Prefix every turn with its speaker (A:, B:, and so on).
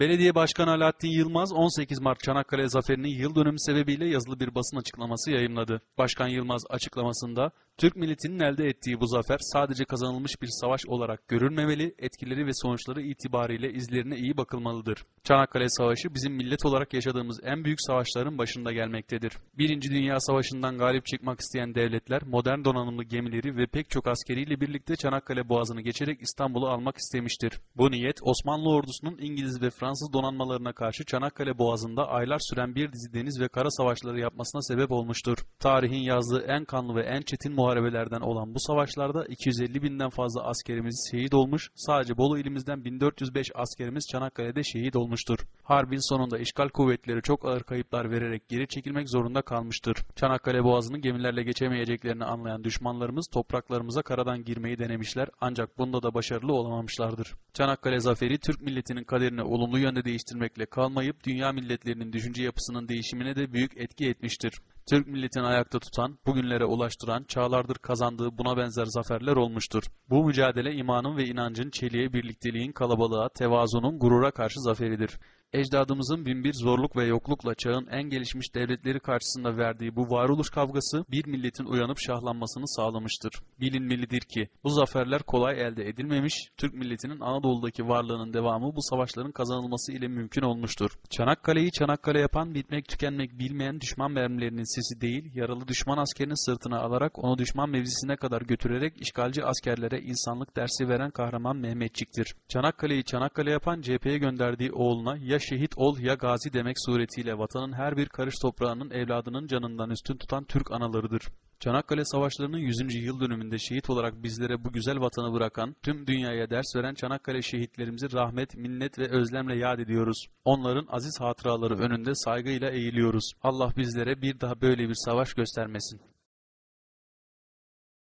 A: Belediye Başkanı Alaaddin Yılmaz 18 Mart Çanakkale Zaferi'nin yıl dönümü sebebiyle yazılı bir basın açıklaması yayımladı. Başkan Yılmaz açıklamasında Türk milletinin elde ettiği bu zafer sadece kazanılmış bir savaş olarak görülmemeli, etkileri ve sonuçları itibariyle izlerine iyi bakılmalıdır. Çanakkale Savaşı bizim millet olarak yaşadığımız en büyük savaşların başında gelmektedir. Birinci Dünya Savaşı'ndan galip çıkmak isteyen devletler modern donanımlı gemileri ve pek çok askeriyle birlikte Çanakkale Boğazı'nı geçerek İstanbul'u almak istemiştir. Bu niyet Osmanlı ordusunun İngiliz ve Fransız donanmalarına karşı Çanakkale Boğazı'nda aylar süren bir dizi deniz ve kara savaşları yapmasına sebep olmuştur. Tarihin yazdığı en kanlı ve en çetin muharebelerden olan bu savaşlarda 250 binden fazla askerimiz şehit olmuş, sadece Bolu ilimizden 1405 askerimiz Çanakkale'de şehit olmuştur. Harbin sonunda işgal kuvvetleri çok ağır kayıplar vererek geri çekilmek zorunda kalmıştır. Çanakkale Boğazı'nı gemilerle geçemeyeceklerini anlayan düşmanlarımız topraklarımıza karadan girmeyi denemişler ancak bunda da başarılı olamamışlardır. Çanakkale zaferi Türk milletinin kaderini olumlu yönde değiştirmekle kalmayıp dünya milletlerinin düşünce yapısının değişimine de büyük etki etmiştir. Türk milletini ayakta tutan, bugünlere ulaştıran, çağlardır kazandığı buna benzer zaferler olmuştur. Bu mücadele imanın ve inancın çeliğe, birlikteliğin kalabalığa, tevazunun gurura karşı zaferidir. Ecdadımızın binbir zorluk ve yoklukla çağın en gelişmiş devletleri karşısında verdiği bu varoluş kavgası bir milletin uyanıp şahlanmasını sağlamıştır. Bilinmelidir ki bu zaferler kolay elde edilmemiş, Türk milletinin Anadolu'daki varlığının devamı bu savaşların kazanılması ile mümkün olmuştur. Çanakkale'yi Çanakkale yapan bitmek tükenmek bilmeyen düşman mermilerinin sesi değil, yaralı düşman askerinin sırtına alarak onu düşman mevzisine kadar götürerek işgalci askerlere insanlık dersi veren kahraman Mehmetçik'tir. Çanakkale'yi Çanakkale yapan cepheye gönderdiği oğluna şehit ol ya gazi demek suretiyle vatanın her bir karış toprağının evladının canından üstün tutan Türk analarıdır. Çanakkale Savaşları'nın 100. yıl dönümünde şehit olarak bizlere bu güzel vatanı bırakan, tüm dünyaya ders veren Çanakkale şehitlerimizi rahmet, minnet ve özlemle yad ediyoruz. Onların aziz hatıraları önünde saygıyla eğiliyoruz. Allah bizlere bir daha böyle bir savaş göstermesin.